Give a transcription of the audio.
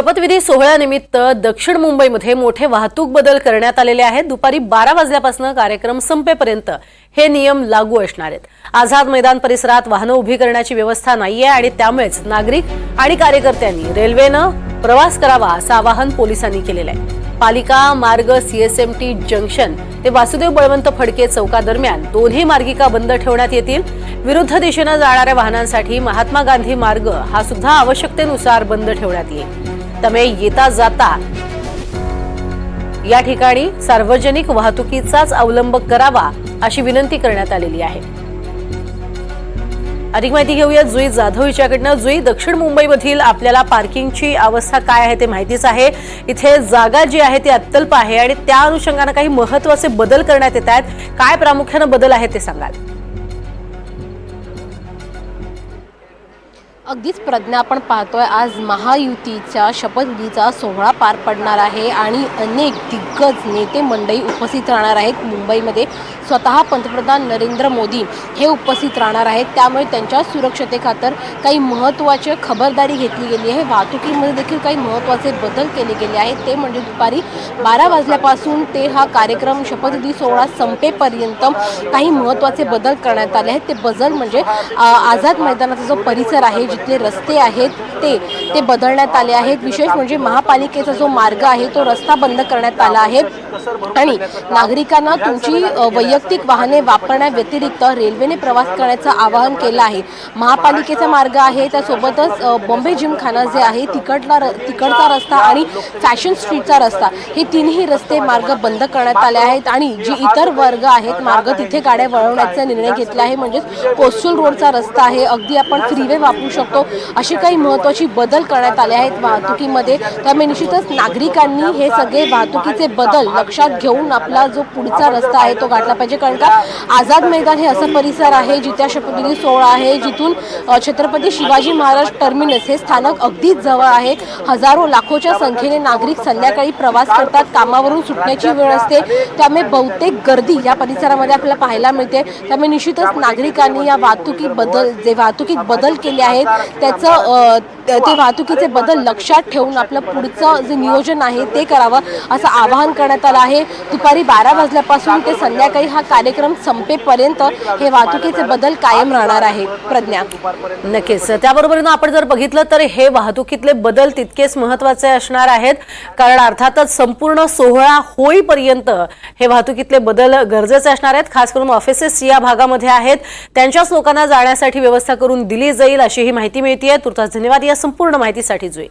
शपथविधी सोहळ्यानिमित्त दक्षिण मुंबईमध्ये मोठे वाहतूक बदल करण्यात आलेले आहेत. दुपारी बारा वाजल्यापासून कार्यक्रम संपेपर्यंत हे नियम लागू असणार आहेत. आझाद मैदान परिसरात वाहनं उभी करण्याची व्यवस्था नाहीये आणि त्यामुळेच नागरिक आणि कार्यकर्त्यांनी रेल्वेनं प्रवास करावा असं आवाहन पोलिसांनी केलेलं आहे. पालिका मार्ग सीएसएमटी जंक्शन ते वासुदेव बळवंत फडके चौकादरम्यान दोन्ही मार्गिका बंद ठेवण्यात येतील. विरुद्ध दिशेनं जाणाऱ्या वाहनांसाठी महात्मा गांधी मार्ग हा सुद्धा आवश्यकतेनुसार बंद ठेवण्यात येईल. त्यामुळे येता जाता. या ठिकाणी सार्वजनिक वाहतुकीचाच अवलंब करावा अशी विनंती करण्यात आलेली आहे. अधिक माहिती घेऊया जुई जाधव हिच्याकडनं. जुई दक्षिण मुंबईमधील आपल्याला पार्किंगची अवस्था काय आहे ते माहितीच आहे. इथे जागा जी आहे ती अत्यल्प आहे आणि त्या अनुषंगानं काही महत्त्वाचे बदल करण्यात येत आहेत. काय प्रामुख्यानं बदल आहे ते सांगाल? अगदीच प्रज्ञा आपण पाहतोय आज महायुतीच्या शपथविधीचा सोहळा पार पडणार आहे आणि अनेक दिग्गज नेते मंडळी उपस्थित राहणार आहेत. मुंबईमध्ये स्वतः पंतप्रधान नरेंद्र मोदी हे उपस्थित राहणार आहेत. त्यामुळे त्यांच्या सुरक्षतेखातर काही महत्त्वाची खबरदारी घेतली गेली आहे. वाहतुकीमध्ये देखील काही महत्त्वाचे बदल केले गेले आहेत. ते म्हणजे दुपारी बारा वाजल्यापासून ते हा कार्यक्रम शपथविधी सोहळा संपेपर्यंत काही महत्त्वाचे बदल करण्यात आले आहेत. ते बदल म्हणजे आ, आझाद मैदानाचा जो परिसर आहे इथले रस्ते आहेत ते ते बदलण्यात आले आहेत. विशेष म्हणजे महापालिकेचा जो मार्ग आहे तो रस्ता बंद करण्यात आला आहे. आणि नागरिकांना तुमची वैयक्तिक वाहने वापरण्याव्यतिरिक्त रेल्वेने प्रवास करण्याचं आवाहन केलं आहे. महापालिकेचा मार्ग आहे त्यासोबतच बॉम्बे जिमखाना जे आहे तिकडला र तिकडचा रस्ता आणि फॅशन स्ट्रीटचा रस्ता हे तिन्ही रस्ते मार्ग बंद करण्यात आले आहेत. आणि जी इतर वर्ग आहेत मार्ग तिथे गाड्या वळवण्याचा निर्णय घेतला आहे. म्हणजेच कोस्टल रोडचा रस्ता आहे. अगदी आपण फ्रीवे वापरू शकतो. अशी काही महत्त्वाची बदल करण्यात आले आहेत वाहतुकीमध्ये. त्यामुळे निश्चितच नागरिकांनी हे सगळे वाहतुकीचे बदल लक्षात घेऊन आपला जो पुढचा रस्ता आहे तो गाठला पाहिजे. कारण का आझाद मैदान हे असं परिसर आहे जिथे शपथविधी सोहळा आहे जिथून छत्रपती शिवाजी महाराज टर्मिनस हे स्थानक अगदीच जवळ आहे. हजारो लाखोच्या संख्येने नागरिक संध्याकाळी प्रवास करतात कामावरून सुटण्याची वेळ असते. त्यामुळे बहुतेक गर्दी या परिसरामध्ये आपल्याला पाहायला मिळते. त्यामुळे निश्चितच नागरिकांनी या वाहतुकी बदल जे वाहतुकीत बदल केले आहेत त्याचं ते वाहतुकीचे बदल लक्षात ठेवून आपलं पुढचं जे नियोजन आहे ते करावं असं आवाहन करण्यात आलं आहे. दुपारी बारा वाजल्यापासून ते संध्याकाळी हा कार्यक्रम संपेपर्यंत हे वाहतुकीचे बदल कायम राहणार आहे. प्रज्ञा. नक्कीच. त्याबरोबरीनं आपण जर बघितलं तर हे वाहतुकीतले बदल तितकेच महत्त्वाचे असणार आहेत. कारण अर्थातच संपूर्ण सोहळा होईपर्यंत हे वाहतुकीतले बदल गरजेचे असणार आहेत. खास करून ऑफिसेस या भागामध्ये आहेत. त्यांच्याच लोकांना जाण्यासाठी व्यवस्था करून दिली जाईल अशी ही माहिती मिळते तुर्तास धन्यवाद या संपूर्ण माहितीसाठी जुई.